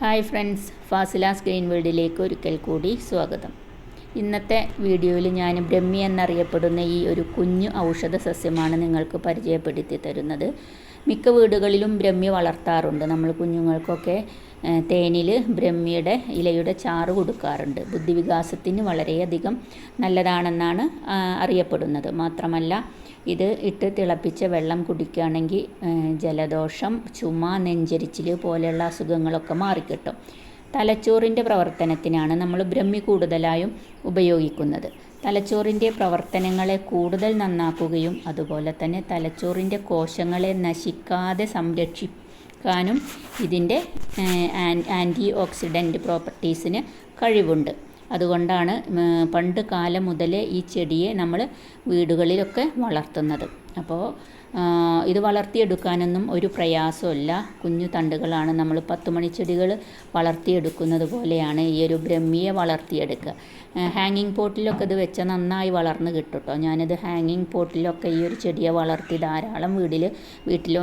Hi friends ഫാസിലാസ് green വേൾഡിലേക്ക് ഒരിക്കൽ കൂടി സ്വാഗതം. ഇന്നത്തെ വീഡിയോയിൽ ഞാൻ ബ്രഹ്മി എന്നറിയപ്പെടുന്ന ഈ ഒരു കുഞ്ഞു ഔഷധ സസ്യമാണ് നിങ്ങൾക്ക് പരിചയപ്പെടുത്തി തരുന്നത്. മിക്ക വീടുകളിലും ബ്രഹ്മി വളർത്താറുണ്ട്. നമ്മൾ കുഞ്ഞുങ്ങൾക്കൊക്കെ തേനിൽ ബ്രഹ്മിയുടെ ഇലയുടെ ചാറ് കൊടുക്കാറുണ്ട്. ബുദ്ധിവികാസത്തിന് വളരെയധികം നല്ലതാണെന്നാണ് അറിയപ്പെടുന്നത്. മാത്രമല്ല ഇത് ഇട്ട് തിളപ്പിച്ച വെള്ളം കുടിക്കുകയാണെങ്കിൽ ജലദോഷം ചുമ നെഞ്ചരിച്ചിൽ പോലെയുള്ള അസുഖങ്ങളൊക്കെ മാറിക്കിട്ടും. തലച്ചോറിന്റെ പ്രവർത്തനത്തിനാണ് നമ്മൾ ബ്രഹ്മി കൂടുതലായും ഉപയോഗിക്കുന്നത്. തലച്ചോറിന്റെ പ്രവർത്തനങ്ങളെ കൂടുതൽ നന്നാക്കുകയും അതുപോലെ തന്നെ തലച്ചോറിന്റെ കോശങ്ങളെ നശിക്കാതെ സംരക്ഷിക്കാനും ഇതിന്റെ ആന്റി ഓക്സിഡന്റ് പ്രോപ്പർട്ടീസിന് കഴിവുണ്ട്. അതുകൊണ്ടാണ് പണ്ട് കാലം മുതലേ ഈ ചെടിയെ നമ്മൾ വീടുകളിലൊക്കെ വളർത്തുന്നത്. അപ്പോൾ ഇത് വളർത്തിയെടുക്കാനൊന്നും ഒരു പ്രയാസമില്ല കുഞ്ഞു തണ്ടുകളാണ് നമ്മൾ പത്ത് മണിച്ചെടികൾ വളർത്തിയെടുക്കുന്നത് പോലെയാണ് ഈ ഒരു ബ്രഹ്മിയെ വളർത്തിയെടുക്കുക. ഹാങ്ങിങ് പോട്ടിലൊക്കെ ഇത് വെച്ചാൽ നന്നായി വളർന്ന് കിട്ടും കേട്ടോ ഞാനിത് ഹാങ്ങിങ് പോട്ടിലൊക്കെ ഈ ഒരു ചെടിയെ വളർത്തി ധാരാളം വീട്ടിൽ വീട്ടിൽ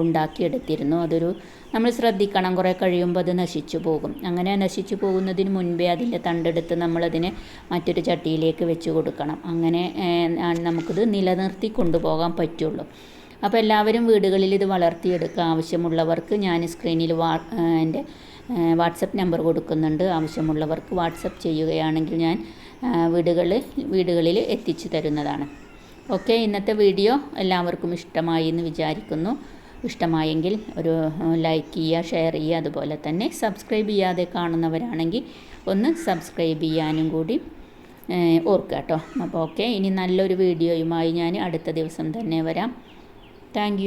ഉണ്ടാക്കിയെടുത്തിരുന്നു. അതൊരു നമ്മൾ ശ്രദ്ധിക്കണം. കുറേ കഴിയുമ്പോൾ അത് നശിച്ചു പോകും. അങ്ങനെ നശിച്ചു പോകുന്നതിന് മുൻപേ അതിന്റെ തണ്ടെടുത്ത് നമ്മളതിനെ മറ്റൊരു ചട്ടിയിലേക്ക് വെച്ച് കൊടുക്കണം. അങ്ങനെ നമുക്കിത് നിലനിർത്തി കൊണ്ടുപോകാൻ പറ്റുള്ളൂ. അപ്പോൾ എല്ലാവരും വീടുകളിൽ ഇത് വളർത്തിയെടുക്കുക. ആവശ്യമുള്ളവർക്ക് ഞാൻ സ്ക്രീനിൽ വാ എന്റെ വാട്സപ്പ് നമ്പർ കൊടുക്കുന്നുണ്ട്. ആവശ്യമുള്ളവർക്ക് വാട്സപ്പ് ചെയ്യുകയാണെങ്കിൽ ഞാൻ വീടുകളിൽ വീടുകളിൽ എത്തിച്ചു തരുന്നതാണ്. ഓക്കെ ഇന്നത്തെ വീഡിയോ എല്ലാവർക്കും ഇഷ്ടമായി എന്ന് വിചാരിക്കുന്നു. ഇഷ്ടമായെങ്കിൽ ഒരു ലൈക്ക് ചെയ്യുക ഷെയർ ചെയ്യുക. അതുപോലെ തന്നെ സബ്സ്ക്രൈബ് ചെയ്യാതെ കാണുന്നവരാണെങ്കിൽ ഒന്ന് സബ്സ്ക്രൈബ് ചെയ്യാനും കൂടി. ഓർക്കുക കേട്ടോ അപ്പോൾ ഓക്കെ ഇനി നല്ലൊരു വീഡിയോയുമായി ഞാൻ അടുത്ത ദിവസം തന്നെ വരാം. താങ്ക്